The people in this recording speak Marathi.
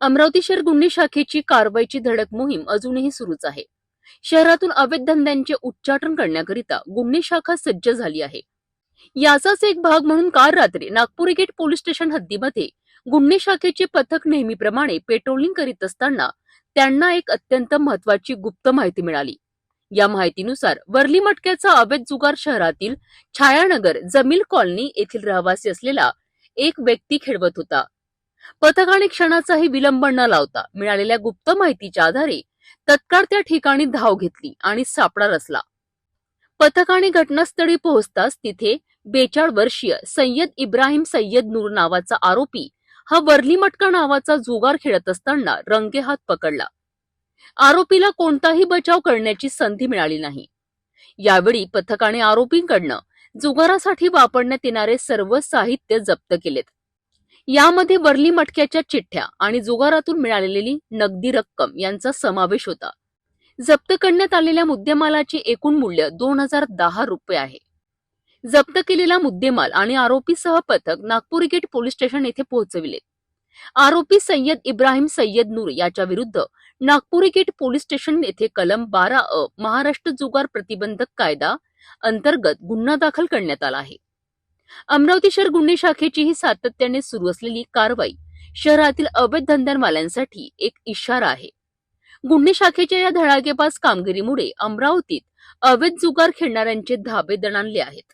अमरावती शहर गुन्हे शाखेची कारवाईची धडक मोहीम अजूनही सुरूच आहे. शहरातून अवैध धंद्यांचे उच्चाटन करण्याकरिता गुन्हे शाखा सज्ज झाली आहे. याचाच एक भाग म्हणून काल रात्री नागपूर गेट पोलीस स्टेशन हद्दीमध्ये गुन्हे शाखेचे पथक नेहमीप्रमाणे पेट्रोलिंग करीत असताना त्यांना एक अत्यंत महत्वाची गुप्त माहिती मिळाली. या माहितीनुसार वर्ली मटक्याचा अवैध जुगार शहरातील छायानगर जमील कॉलनी येथील रहिवासी असलेला एक व्यक्ती खेळवत होता. पथकाने क्षणाचाही विलंब न लावता मिळालेल्या गुप्त माहितीच्या आधारे तत्काळ त्या ठिकाणी धाव घेतली आणि सापळा रचला. पथकाने घटनास्थळी पोहोचताच तिथे बेचाळ वर्षीय सय्यद इब्राहिम सय्यद नूर नावाचा आरोपी हा वरली मटका नावाचा जुगार खेळत असताना रंगेहात पकडला. आरोपीला कोणताही बचाव करण्याची संधी मिळाली नाही. यावेळी पथकाने आरोपींकडनं जुगारासाठी वापरण्यात येणारे सर्व साहित्य जप्त केलेत. यामध्ये वरली मटक्याच्या चिठ्ठ्या आणि जुगारातून मिळालेली नगदी रक्कम यांचा समावेश होता. जप्त करण्यात आलेल्या मुद्देमालाचे एकूण मूल्य दोन हजार दहा रुपये आहे. जप्त केलेला मुद्देमाल आणि आरोपीसह पथक नागपूर गेट पोलीस स्टेशन येथे पोहोचविले. आरोपी सय्यद इब्राहिम सय्यद नूर याच्या विरुद्ध नागपूर गेट पोलीस स्टेशन येथे कलम बारा अ महाराष्ट्र जुगार प्रतिबंधक कायदा अंतर्गत गुन्हा दाखल करण्यात आला आहे. अमरावती शहर गुन्हे शाखेची ही सातत्याने सुरू असलेली कारवाई शहरातील अवैध धंद्यांवाल्यांसाठी एक इशारा आहे. गुन्हे शाखेच्या या धडाकेबाज कामगिरीमुळे अमरावतीत अवैध जुगार खेळणाऱ्यांचे धाबे दणाणले आहेत.